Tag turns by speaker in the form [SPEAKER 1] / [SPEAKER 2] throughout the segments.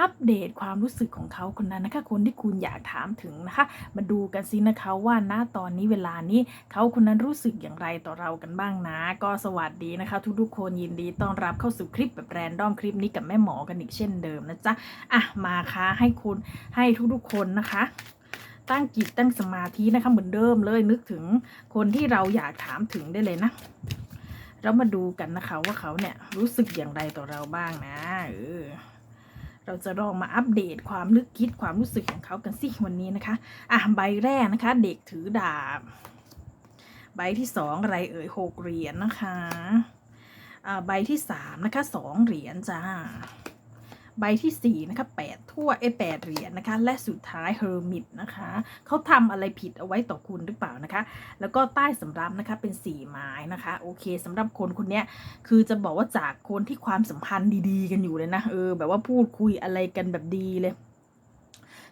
[SPEAKER 1] อัปเดตความรู้สึกของเขาคนนั้นนะคะ คนที่คุณอยากถามถึงนะคะ มาดูกันสินะคะว่าณตอนนี้เวลานี้เขาคนนั้นรู้สึกอย่างไรต่อเรากันบ้างนะ ก็สวัสดีนะคะ ทุกๆคนยินดีต้อนรับเข้าสู่คลิปแบบแรนดอมคลิปนี้กับแม่หมอกันอีกเช่นเดิมนะจ๊ะอะมาค่ะให้คุณให้ทุกๆคนนะคะตั้งจิตตั้งสมาธินะคะเหมือนเดิมเลยนึกถึงคนที่เราอยากถามถึงได้เลยนะ เรามาดูกันนะคะว่าเขาเนี่ยรู้สึกอย่างไรต่อเราบ้างนะเออ เราจะลองมาอัปเดตความนึกคิดความรู้สึกของเขากันสิวันนี้นะคะ อะใบแรกนะคะ เด็กถือดาบ ใบที่สองอะไรเอ่ยหกเหรียญนะคะอ่าใบที่สามนะคะสองเหรียญจ้า ใบที่สี่นะคะแปด ถ้วยเอ้แปดเหรียญนะคะ และสุดท้ายเฮอร์มิตนะคะเขาทำอะไรผิดเอาไว้ต่อคุณหรือเปล่านะคะ แล้วก็ใต้สำรับนะคะเป็นสี่ไม้นะคะ โอเคสำหรับคนคนนี้คือจะบอกว่าจากคนที่ความสัมพันธ์ดีๆ กันอยู่เลยนะเออแบบว่าพูดคุยอะไรกันแบบดีเลย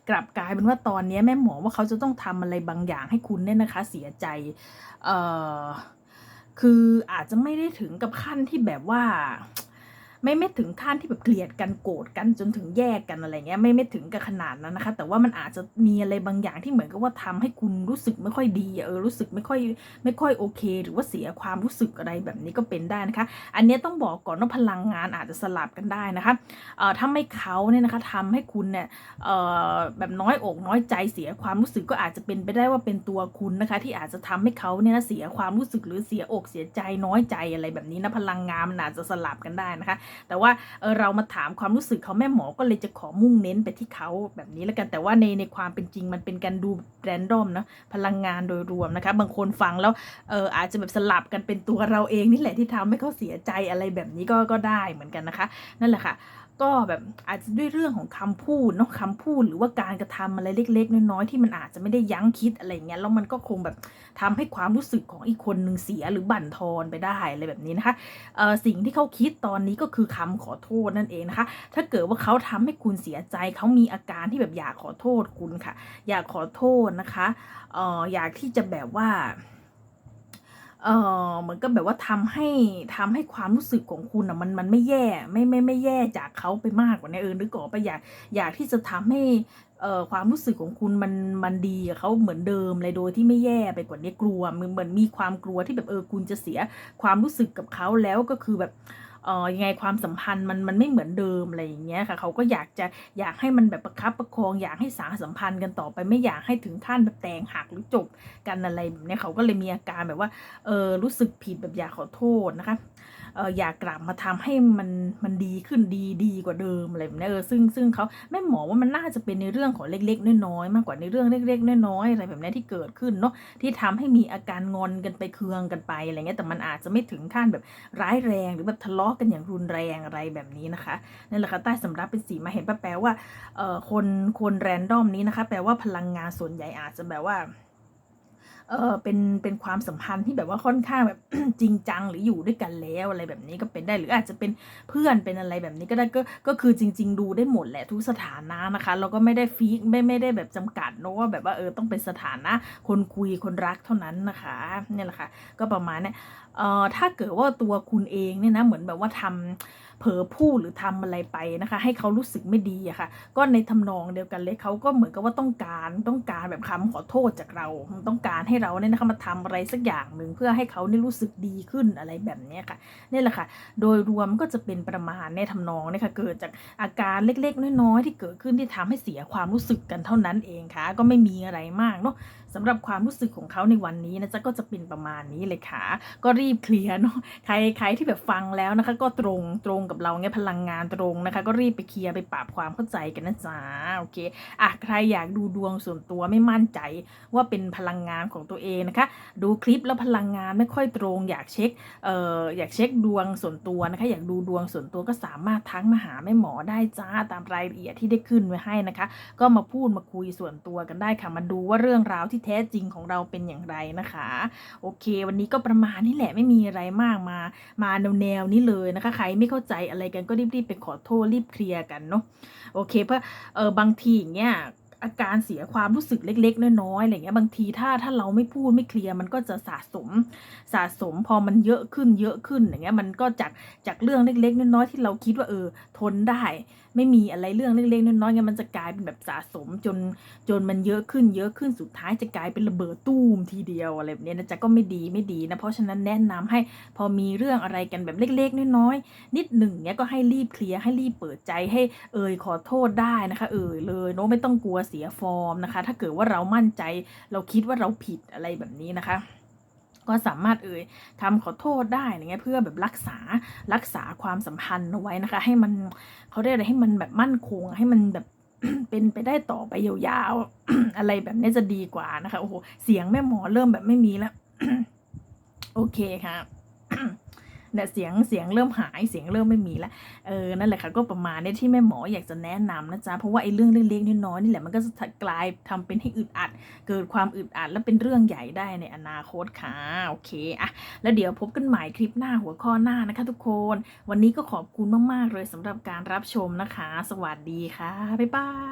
[SPEAKER 1] กลับกลายเป็นว่าตอนนี้แม่หมอว่าเขาจะต้องทำอะไรบางอย่างให้คุณเนี่ยนะคะ เสียใจ เออคืออาจจะไม่ได้ถึงกับขั้นที่แบบว่า ไม่ไม่ถึงขั้นที่แบบเกลียดกันโกรธกันจนถึงแยกกันอะไรเงี้ยไม่ไม่ถึงกับขนาดนั้นนะคะ แต่ว่ามันอาจจะมีอะไรบางอย่างที่เหมือนกับว่าทำให้คุณรู้สึกไม่ค่อยดีเออรู้สึกไม่ค่อยไม่ค่อยโอเค หรือว่าเสียความรู้สึกอะไรแบบนี้ก็เป็นได้นะคะ อันนี้ต้องบอกก่อนว่าพลังงานอาจจะสลับกันได้นะคะเอ่อถ้าไม่เขาเนี่ยนะคะทำให้คุณเนี่ยเอ่อแบบน้อยอกน้อยใจเสียความรู้สึกก็อาจจะเป็นไปได้ว่าเป็นตัวคุณนะคะ ที่อาจจะทำให้เขาเนี่ยเสียความรู้สึกหรือเสียอกเสียใจน้อยใจอะไรแบบนี้นะพลังงานมันอาจจะสลับกันได้นะคะแต่ว่าเออเรามาถามความรู้สึกเขาแม่หมอก็เลยจะขอมุ่งเน้นไปที่เขาแบบนี้แล้วกันแต่ว่าในในความเป็นจริงมันเป็นการดูแรนดอมนะพลังงานโดยรวมนะคะ บางคนฟังแล้วเอออาจจะแบบสลับกันเป็นตัวเราเองนี่แหละที่ทำให้เขาเสียใจอะไรแบบนี้ก็ก็ได้เหมือนกันนะคะ นั่นแหละค่ะ ก็แบบอาจจะด้วยเรื่องของคำพูดเนาะคำพูดหรือว่าการกระทำอะไรเล็ก ๆ น้อยๆที่มันอาจจะไม่ได้ยั้งคิดอะไรเงี้ยแล้วมันก็คงแบบทำให้ความรู้สึกของอีกคนหนึ่งเสียหรือบั่นทอนไปได้อะไรแบบนี้นะคะเอ่อสิ่งที่เขาคิดตอนนี้ก็คือคำขอโทษนั่นเองนะคะ ถ้าเกิดว่าเขาทำให้คุณเสียใจเขามีอาการที่แบบอยากขอโทษคุณค่ะ อยากขอโทษนะคะเอ่ออยากที่จะแบบว่า เออเหมือนกับแบบว่าทำให้ทำให้ความรู้สึกของคุณอะมันมันไม่แย่ไม่ไม่ไม่แย่จากเขาไปมากกว่านี้เออนึกออกไปะอยากอยากที่จะทำให้เอ่อความรู้สึกของคุณมันมันดีกับเขาเหมือนเดิมเลยโดยที่ไม่แย่ไปกว่านี้กลัวมันเหมือนมีความกลัวที่แบบเออคุณจะเสียความรู้สึกกับเขาแล้วก็คือแบบ เออยังไงความสัมพันธ์มันมันไม่เหมือนเดิมอะไรอย่างเงี้ยค่ะเขาก็อยากจะอยากให้มันแบบประคับประคองอยากให้สารสัมพันธ์กันต่อไปไม่อยากให้ถึงขั้นแบบแตงหักหรือจบกันอะไรแบบเนี้ยเขาก็เลยมีอาการแบบว่าเออรู้สึกผิดแบบอยากขอโทษนะคะ เอออยากกลับมาทำให้มันมันดีขึ้นดีดีกว่าเดิมอะไรแบบนี้เออซึ่งซึ่งเขาแม่หมอว่ามันน่าจะเป็นในเรื่องของเล็กๆน้อยๆมากกว่าในเรื่องเล็กๆน้อยๆอะไรแบบนี้ที่เกิดขึ้นเนาะที่ทำให้มีอาการงอนกันไปเคืองกันไปอะไรเงี้ยแต่มันอาจจะไม่ถึงขั้นแบบร้ายแรงหรือแบบทะเลาะกันอย่างรุนแรงอะไรแบบนี้นะคะนั่นแหละค่ะใต้สำรับเป็นสีมาเห็นปแปลว่าเอ่อคนคนแรนดอมนี้นะคะ แปลว่าพลังงานส่วนใหญ่อาจจะแบบว่า เออเป็นเป็นความสัมพันธ์ที่แบบว่าค่อนข้างแบบ จริงจังหรืออยู่ด้วยกันแล้วอะไรแบบนี้ก็เป็นได้หรืออาจจะเป็นเพื่อนเป็นอะไรแบบนี้ก็ได้ก็ก็คือจริง ๆ ดูได้หมดแหละทุกสถานะนะคะเราก็ไม่ได้ฟีกไม่ไม่ได้แบบจำกัดเนอะว่าแบบว่าเออต้องเป็นสถานะคนคุยคนรักเท่านั้นนะคะเนี่ยแหละค่ะก็ประมาณนี้เอ่อถ้าเกิดว่าตัวคุณเองเนี่ยนะเหมือนแบบว่าทำ เผลอพูดหรือทำอะไรไปนะคะ ให้เขารู้สึกไม่ดีอะค่ะ ก็ในทำนองเดียวกันเลยเขาก็เหมือนกับว่าต้องการต้องการแบบคำขอโทษจากเราต้องการให้เราเนี่ยนะคะมาทำอะไรสักอย่างหนึ่งเพื่อให้เขาเนี่ยรู้สึกดีขึ้นอะไรแบบนี้ค่ะนี่แหละค่ะ โดยรวมก็จะเป็นประมาณในทำนองเนี่ยค่ะเกิดจากอาการเล็กๆ น้อยๆที่เกิดขึ้นที่ทำให้เสียความรู้สึกกันเท่านั้นเองค่ะ ก็ไม่มีอะไรมากเนาะ สำหรับความรู้สึกของเขาในวันนี้นะจ๊ะก็จะเป็นประมาณนี้เลยค่ะ ก็รีบเคลียร์เนาะใครใครที่แบบฟังแล้วนะคะ ก็ตรงตรงกับเราไงพลังงานตรงนะคะ ก็รีบไปเคลียร์ไปปรับความเข้าใจกันนะจ๊ะโอเคอะใครอยากดูดวงส่วนตัวไม่มั่นใจว่าเป็นพลังงานของตัวเองนะคะ ดูคลิปแล้วพลังงานไม่ค่อยตรง อยากเช็คเอ่ออยากเช็คดวงส่วนตัวนะคะ อยากดูดวงส่วนตัวก็สามารถทักมาหาแม่หมอได้จ้าตามรายละเอียดที่ได้ขึ้นไว้ให้นะคะ ก็มาพูดมาคุยส่วนตัวกันได้ค่ะมาดูว่าเรื่องราวที่แท้จริงของเราเป็นอย่างไรนะคะ โอเค วันนี้ก็ประมาณนี้แหละไม่มีอะไรมากมา มาแนวแนวๆนี้เลยนะคะ ใครไม่เข้าใจอะไรกันก็รีบๆไปขอโทษรีบเคลียร์กันเนาะโอเค เพราะเออบางทีอย่างเงี้ยอาการเสียความรู้สึกเล็ก ๆ น้อยๆอะไรเงี้ยบางทีถ้าถ้าเราไม่พูดไม่เคลียร์มันก็จะสะสมสะสมพอมันเยอะขึ้นเยอะขึ้นอย่างเงี้ยมันก็จากจากเรื่องเล็ก ๆ น้อยๆที่เราคิดว่าเออทนได้ไม่มีอะไรเรื่องเล็กๆน้อยๆไงมันจะกลายเป็นแบบสะสมจนจนมันเยอะขึ้นเยอะขึ้นสุดท้ายจะกลายเป็นระเบิดตู้มทีเดียวอะไรแบบนี้นะจ๊ะก็ไม่ดีไม่ดีนะเพราะฉะนั้นแนะนำให้พอมีเรื่องอะไรกันแบบเล็กๆน้อยๆนิดหนึ่งเนี้ยก็ให้รีบเคลียร์ให้รีบเปิดใจให้เอ่ยขอโทษได้นะคะ เอ่ยเลยเนาะไม่ต้องกลัวเสียฟอร์มนะคะ ถ้าเกิดว่าเรามั่นใจ เราคิดว่าเราผิดอะไรแบบนี้นะคะ ก็สามารถเอ่ยคำขอโทษได้อะไรเงี้ยเพื่อแบบรักษารักษาความสัมพันธ์เอาไว้นะคะ ให้มันเขาเรียกอะไรให้มันแบบมั่นคง ให้มันแบบเป็นไปได้ต่อไปยาวๆอะไรแบบนี้จะดีกว่านะคะโอ้โหเสียงแม่หมอเริ่มแบบไม่มีแล้ว โอเคค่ะ เนี่ยเสียงเสียงเริ่มหายเสียงเริ่มไม่มีแล้วเออนั่นแหละค่ะก็ประมาณนี้ที่แม่หมออยากจะแนะนำนะจ๊ะเพราะว่าไอ้เรื่องเล็กๆน้อยๆนี่แหละมันก็จะกลายทำเป็นให้อึดอัด เกิดความอึดอัดแล้วเป็นเรื่องใหญ่ได้ในอนาคตค่ะโอเคอะแล้วเดี๋ยวพบกันใหม่คลิปหน้าหัวข้อหน้านะคะ ทุกคน วันนี้ก็ขอบคุณมากๆเลยสำหรับการรับชมนะคะ สวัสดีค่ะบ๊ายบาย